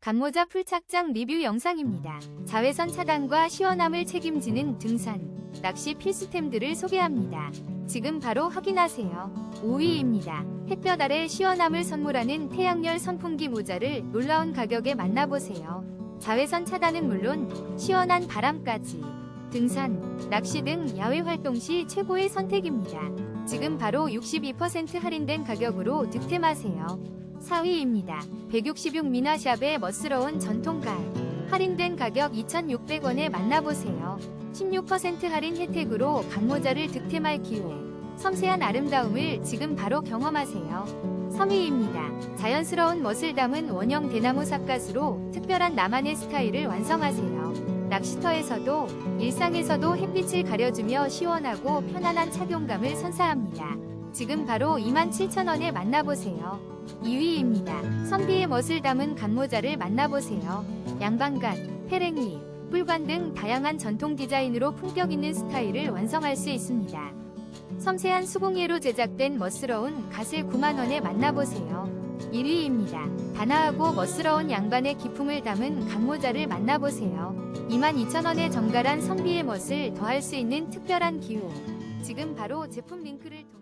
간모자 풀착장 리뷰 영상입니다. 자외선 차단과 시원함을 책임지는 등산, 낚시 필수템들을 소개합니다. 지금 바로 확인하세요. 5위입니다. 햇볕 아래 시원함을 선물하는 태양열 선풍기 모자를 놀라운 가격에 만나보세요. 자외선 차단은 물론 시원한 바람까지 등산, 낚시 등 야외 활동 시 최고의 선택입니다. 지금 바로 62% 할인된 가격으로 득템하세요. 4위입니다. 166 미나샵의 멋스러운 전통갈. 할인된 가격 2,600원에 만나보세요. 16% 할인 혜택으로 강모자를 득템할 기회. 섬세한 아름다움을 지금 바로 경험하세요. 3위입니다. 자연스러운 멋을 담은 원형 대나무 삿갓으로 특별한 나만의 스타일을 완성하세요. 낚시터에서도 일상에서도 햇빛을 가려주며 시원하고 편안한 착용감을 선사합니다. 지금 바로 27,000원에 만나보세요. 2위입니다. 선비의 멋을 담은 간모자를 만나보세요. 양반간, 페랭이, 뿔관 등 다양한 전통 디자인으로 품격 있는 스타일을 완성할 수 있습니다. 섬세한 수공예로 제작된 멋스러운 갓을 9만원에 만나보세요. 1위입니다. 단아하고 멋스러운 양반의 기품을 담은 간모자를 만나보세요. 22,000원의 정갈한 선비의 멋을 더할 수 있는 특별한 기호. 지금 바로 제품 링크를 통해